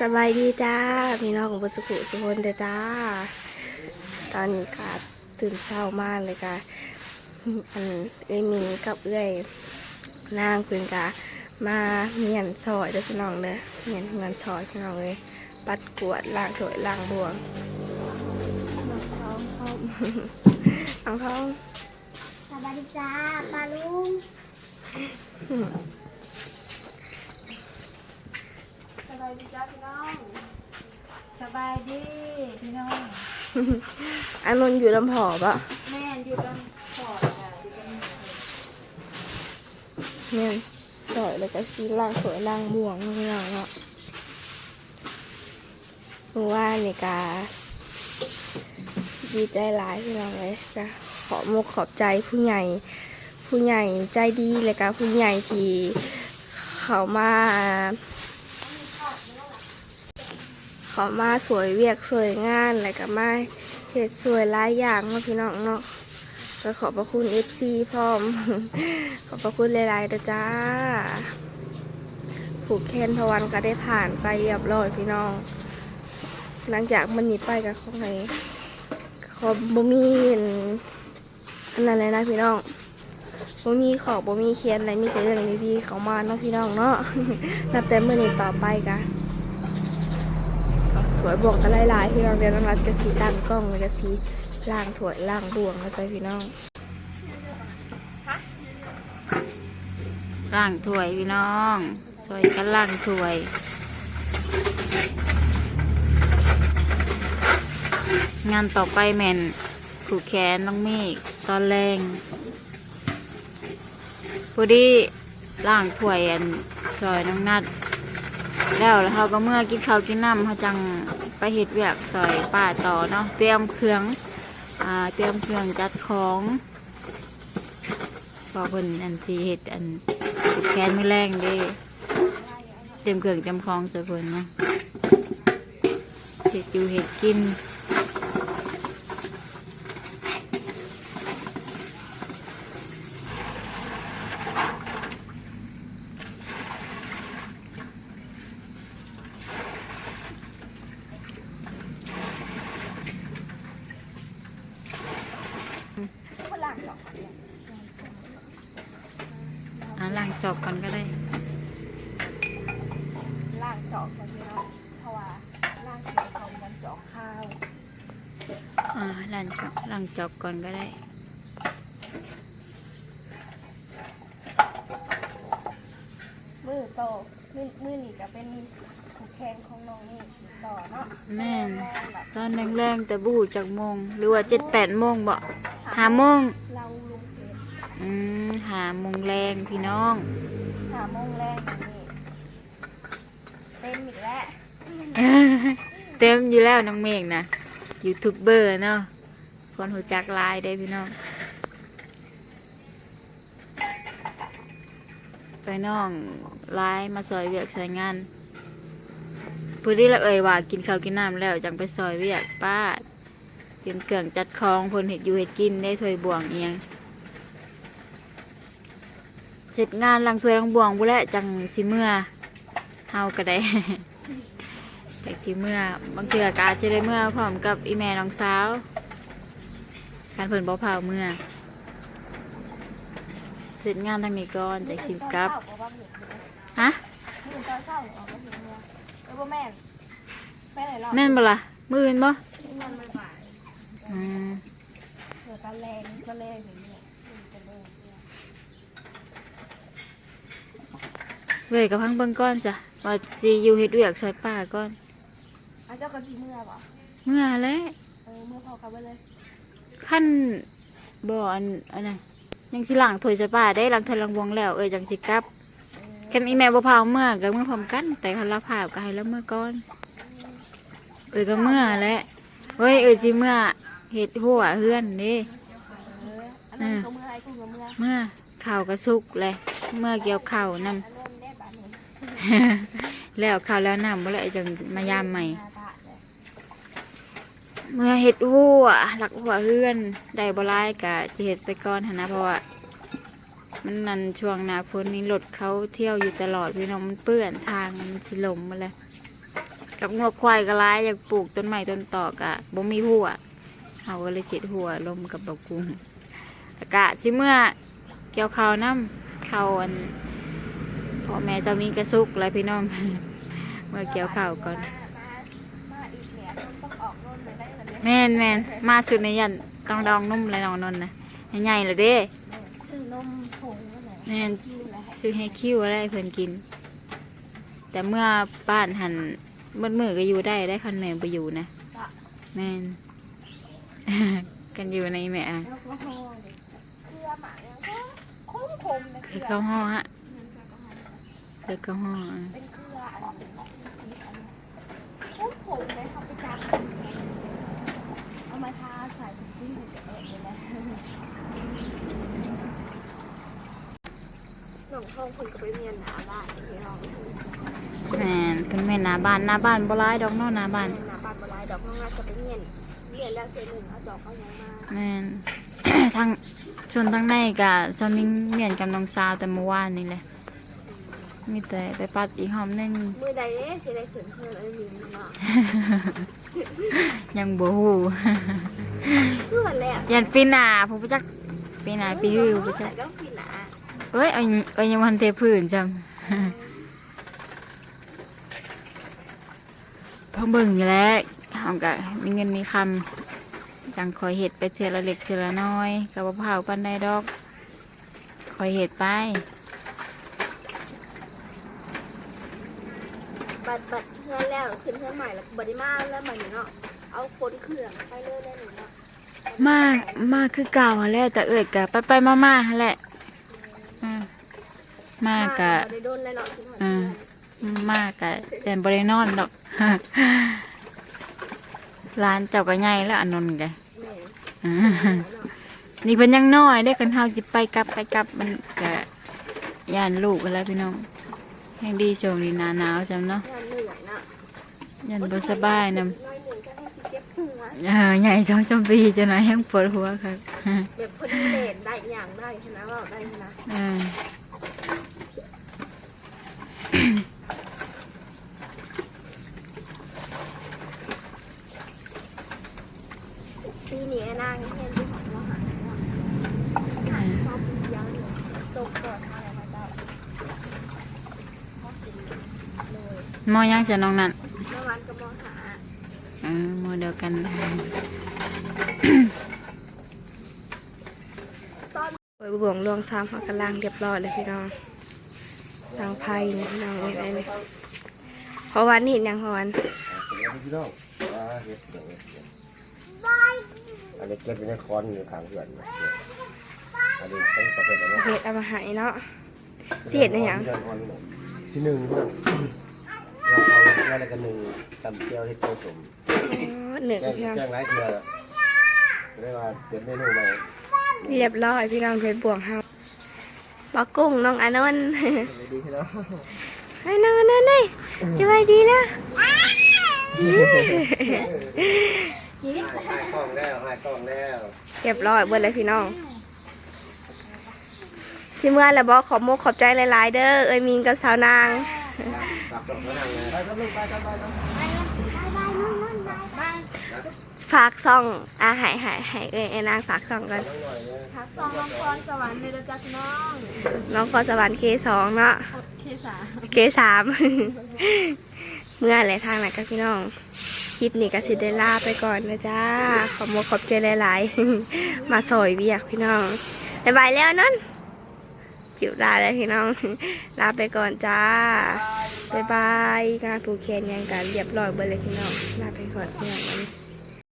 สบายดีจ้าพี่น้องของบุษกุสุพลเด้อจ้า ตอนนี้ก็ตื่นเช้ามากเลยค่ะอันเอ้ยมิงกับเอ้ยนางเพิ่นกะมาเมียนซอยเด้อพี่น้องเด้อเมียนเงินซอยพี่น้องเลยปัดกวาดล้างถ้วยล้างบวงน้องท้องน้องท้องสวัสดีจ้าปลาลุง สบายดีจ้าพี่น้อง สบายดีพี่น้องอันนนอยู่ลำหอบอะแม่อยู่กันขอดจ้ะอยู่กันเนี่ยซอยแล้วก็ซีล้างถ้วยล้างบวงพี่น้องเนาะเพราะว่านี่กาดีใจหลายพี่น้องเลยก็ขอมกขอบใจผู้ใหญ่ ผู้ใหญ่ใจดีเลยก็ผู้ใหญ่ที่เขามา เขามาสวยเวียกสวยงานอะไรก็มาเฮ็ดสวยหลายอย่างเนาะพี่น้องเนาะก็ขอบพระคุณเอฟซีพร้อม ขอบพระคุณหลายๆนะจ้า ผูกแคนทวันก็ได้ผ่านไปเรียบร้อยพี่น้อง หลังจากมันหนีไปกับของไหนขอบ่มีอันอันนั้นเลยนะพี่น้องบ่มีขอบบ่มีเขียนอะไรมีแต่เรื่องดีๆเขามาเนาะพี่น้องเนาะนับแต่มื้อนี้ต่อไปกะถ วยบวงกันหลายๆพี่น้องเดี๋ยวน้องรัดกะสีตั้งกล้องกะสีล่างถวยล่างบวงแล้วไปพี่น้องล่างถวยพี่น้องช่วยกันล่างถวยงานต่อไปแม่นผูกแขนน้องเมฆตอนแรงพอดีล่างถ้วยอันซอยน้องนัด แล้วแล้วเขาก็เมื่อกินข้าวกินน้ำเขาจังไปเห็ดเวียกซอยป่าต่อเนาะเตรียมเครื่องอ่าเตรียมเครื่องจัดของพอเพิ่นอันทีเห็ดอันแคนไม่แรงเด้เตรียมเครื่องเตรียมของใส่เพิ่นเนาะเห็ดอยู่เห็ดกิน อ่าล่างจอบก่อนก็ได้ ล่างจอกกันพี่น้องเพราะว่าล่างเสียของมันจอกข้าวอ่าล่างจอบล่างจอบก่อนก็ได้มือโตมือมือนี่ก็เป็นผูกแขนของน้องนี่ต่อเนาะแม่นแรงแบบตอนแรงๆแต่บูจากโมง หรือว่าเจ็ดแปดโมงบ่ หาโมงเราลุงเพชรอืมหาโมงแรงพี่น้องหาโมงแรกนี่เต็มอีกแล้วเต็มอยู่แล้วน้องเมฆนะยูทูบเบอร์เนาะคนหูจักหลายได้พี่น้อง ไปน้องไลน์มาซอยเวียกใช้งานพูดที่ละเอ่ยว่ากินข้าวกินน้ำแล้วจังไปซอยเวียกป้า เตรียมเครื่องจัดของเพนเห็ดอยู่เห็ดกินได้ถ้วยบวงเอียงเสร็จงานลังถ้วยลังบวงบุแลวจังสิเมื่อเฮาก็ได้แต่สิเมื่อบางเทื่อกอาจจะได้เมื่อพร้อมกับอีแม่น้องสาวการเพิ่นบ่เผาเมื่อเสร็จงานทางนี้ก่อนจากสิกลับฮะมือตอนเช้าออกมาถึงเมืองเออบ่แม่นแม่ไหนหรอแม่นบ่ล่ะมืออื่นบ่ มันไม่บ่าย อืม เดี๋ยวตะ แรงตะแรงอย่างนี้ตะแรงเว้ยกับพังเบิ่งก่อนจ้ะว่าสิอยู่เฮ็ดเวียกซอยป้าก่อน อะเจ้าก็สีเมื่อบ่เมื่อแล้วเออเมื่อพอกันไปเลยขั้นบ่อันอันนั้นยังสิล้างถ้วยซอยป้าได้ล้างถ้วยล้างบวงแล้วเอ้ยจังสิกลับคันอีแม่บ่พาเมื่อก็เมื่อพร้อมกัน แต่คันละภาพก็ให้แล้วเมื่อก่อน เอ้ยก็เมื่อแหล้วเฮ้ยเอ้ยสิเมื่อเฮ็ดหัวเฮือนเด้เอออั นนั้นเขาเมื่อให้กูกับเมื่อเมื่อข้าวก็สุกเลยเมื่อเกี่ยวข้าวนํอันเริ่มได้บาทหนึ่งแล้วข้าวแล้วน้ำบ่แล้วจังมายามใหม่ห้าบาทเลยเมื่อเฮ็ดวัวหลักหัวเฮือนได้บ่หลายก็สิเฮ็ดไปก่อนหันนะเพราะว่ามันนั่นช่วงหน้าฝนนี้รถเขาเที่ยวอยู่ตลอดพี่น้องมันเปื้อนทางมันสิลมมาแล้วกับงวควายก็ร้ายอยากปลูกต้นไม้ต้นตอกอะบ่มีหัวเอาก็เลยเสียดหัวลมกับดอกกุ้งอา กาศสิเมื่อเกี่ยวข้าวน้ำข้าวอันพ่อแม่เจะมีกระซุกแล้วพี่น้อง เมื่อเกี่ยวข้าวก่อนมาอีกเนี่ยต้องออกโน่นเลยได้เหมือนแม่นแม่นมาสุดในยันกองดองนุ่มเลยน้องนนท์นะใหญ่ๆเลยเด้ซื้อนมผงนั่นแหละแม่นคิวแหละซื้อให้คิวอะไรให้เพิ่นกิน แต่เมื่อบ้านหันมืดมือก็อยู่ได้ได้คันแม่ไปอยู่นะแม่นกันอยู่ในแม่อะแล้วก็ ห่อเลยเกลือหมาเนี่ยก็คุ้มคมๆนะเกเฮ็ลืดอข้าวห่อฮะเฮ็ดข้าวห่ออะเป็นเกลืออันนี้คุ้มคมเลยเขาไปจับเอามาทาใส่ถุงซิ่งจะเอ็ดเลยนะหลวงพ่อคนก็ไปเมียนหาบ้านที่เราแม่นเป็นแม่หน้าบ้านหน้าบ้านบ่ร้ายดอกเนาะหน้าบ้านหน้าบ้านบลายดอกน้องน่าจะไปเมียนเมียนแล้วเซนหนึ่งเอาดอกเขายังมาแม่นทาง ส่วนทางในก็ซอมิงเมียนกับน้องสาวแต่เมื่อวานนี่แหละมีแต่ไปปัดอีกหอมหนึงมือใดเด้สิได้ขึ้นเพิ่นเอ้ยมีเนาะยังบ่ฮู้คือวันแรกยันปีหน้าผมบ่จักปีหน้าปีฮือบ่จักก็ปีหน้าเอ้ยเอาเอายังวันเทพื้นจำพอเบิ่งอยู่แล้วทำกะมีเงินมีคำ จังคอยเห็ดไปเทือละเล็กเทือละน้อยกับมะพร้าวปันได้ดอกคอยเห็ดไปบัดบัดเพื่อนแล้วขึ้นเพื่อนใหม่แล้วบัดนี้มาแล้วใหม่เนาะเอาคนเครื่องไปเลยได้หนูเนาะมามาคือเก่าหั่นแหละแต่เอิดกะไปไปมามาหั่นแหละอืมมากะได้โดนเลยเนาะขึ้นหอยอ่ามากะแต่บริโนอนดอกร้านเจ้าก็ใหญ่แล้วอนนท์กะแม่อ่า นี่เพิ่นยังน้อยได้คันเฮาสิไปกลับไปกลับมันก็ย่านลูกกันแล้วพี่น้องแห่งดีช่วงนี้หนาหนาวจำเนาะงานเหนื่อยเนาะย่านบ่สบายนำน้อยหนึ่งก็ให้สิเจ็บหัวเออใหญ่สองจำปีจะไหนอยยังปวดหัวครับแบบพอดีเลนได้อย่างได้ชนะว่าได้ชนะ ปีนี้นางเห็นที่ของเราหาเนาะหาชอบปียาวเนี่ยตกก่อนอะไรมาเจ้าชอบกินเลยหมอยังจะน้องนั่นเมื่อวานก็มองหาเออหมอเดียวกันโอ้ยบวงลวงซ้ำเขากำลังเรียบร้อยเลยพี่น้องทางไพ่นี่พี่น้องเอ้ยไอ้นี่เพราะวันนี้เห็นยังเพราะวันพี่น้องว่าเฮ็ดอย่างนี้ อันนี้เก็บไว้ในคอนอยู่ข้างเพื่อนอันนี้ต้องประเภทอะไรเห็ดเอามาใหายเนาะสิเฮ็ดได้หยังที่หนึ่งเพื่อนเราเอาแล้วก็หนึ่งตำเจียวที่ผสมอ๋อหนึ่งแกงพี่น้องแกงไรเกลือเรียกว่าเป็นเมนูใหม่เรียบร้อยพี่น้องเพชรบวงเฮาปลากุ้งน้องอานนท์ ดีพี่น้องให้น้องอานนท์เลยสบายดีนะ ให้กล้องแล้วให้กล้องแล้วเรียบร้อยเบิดเลยพี่น้องสิเมื่อแล้วบอกขอบโมกขอบใจหลายๆเด้อเอ้ยมิงกับสาวนางกลับกลับมานั่งเลยไปครับลูกไปครับไปครับฝากซ่องอาหายหายหายเอ้ยไอ้นางฝากซ่องกันน้องหน่อยเนี่ยทักซองน้องพรสวรรค์เลยนะจ๊ะพี่น้องน้องขอสวรรค์เคสองเนาะเคสาเคสามเมื่อไรทางไหนก็พี่น้อง คลิปนี้ก็สิได้ลาไปก่อนนะจ้า ขอบมขอบใจหลายๆ มาสอยเบียกพี่น้องบ๊ายบายแล้วนั่นจิ๋วลาแล้วพี่น้อง ลาไปก่อนจ้าบ๊ายบายงานผูกแขนยังกันเรียบร้อยเบอร์เลยพี่น้อง ลาไปก่อนพี่น้อง